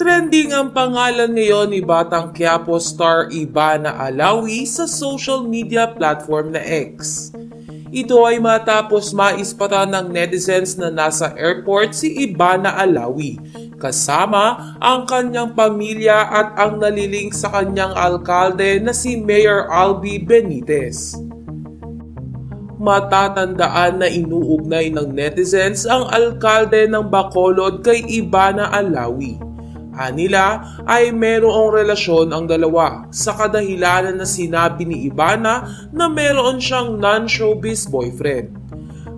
Trending ang pangalan ngayon ni Batang Quiapo star Ivana Alawi sa social media platform na X. Ito ay matapos maispatan ng netizens na nasa airport si Ivana Alawi kasama ang kanyang pamilya at ang naliling sa kanyang alkalde na si Mayor Albi Benitez. Matatandaan na inuugnay ng netizens ang alkalde ng Bacolod kay Ivana Alawi. Anila ay merong relasyon ang dalawa sa kadahilanan na sinabi ni Ivana na meron siyang non-showbiz boyfriend.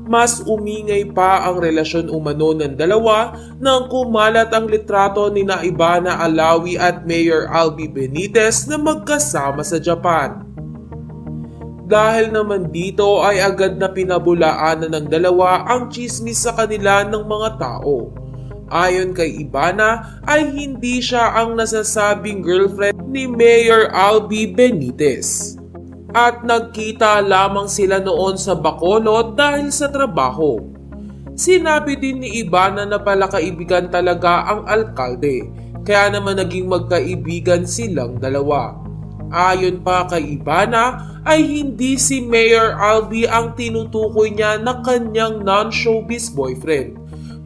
Mas umingay pa ang relasyon umano ng dalawa nang kumalat ang litrato ni na Ivana Alawi at Mayor Albi Benitez na magkasama sa Japan. Dahil naman dito ay agad na pinabulaanan ng dalawa ang chismis sa kanila ng mga tao. Ayon kay Ibana ay hindi siya ang nasasabing girlfriend ni Mayor Albi Benitez. At nagkita lamang sila noon sa Bacolod dahil sa trabaho. Sinabi din ni Ibana na pala kaibigan talaga ang alkalde, kaya naman naging magkaibigan silang dalawa. Ayon pa kay Ibana ay hindi si Mayor Albi ang tinutukoy niya na kanyang non-showbiz boyfriend.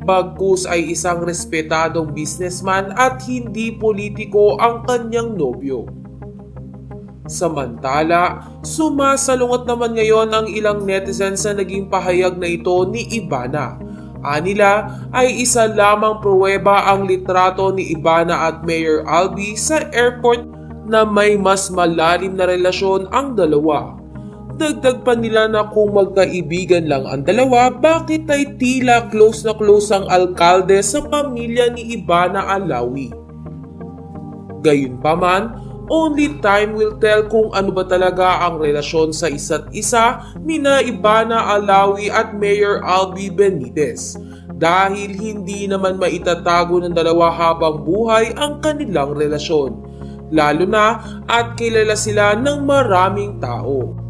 Bagkus ay isang respetadong businessman at hindi politiko ang kanyang nobyo. Samantala, sumasalungat naman ngayon ang ilang netizens sa naging pahayag na ito ni Ibana. Anila ay isa lamang pruweba ang litrato ni Ibana at Mayor Albi sa airport na may mas malalim na relasyon ang dalawa. Dagdag pa nila na kung magkaibigan lang ang dalawa, bakit ay tila close na close ang alkalde sa pamilya ni Ibana Alawi? Gayunpaman, only time will tell kung ano ba talaga ang relasyon sa isa't isa ni na Ibana Alawi at Mayor Albi Benitez dahil hindi naman maitatago ng dalawa habang buhay ang kanilang relasyon lalo na at kilala sila ng maraming tao.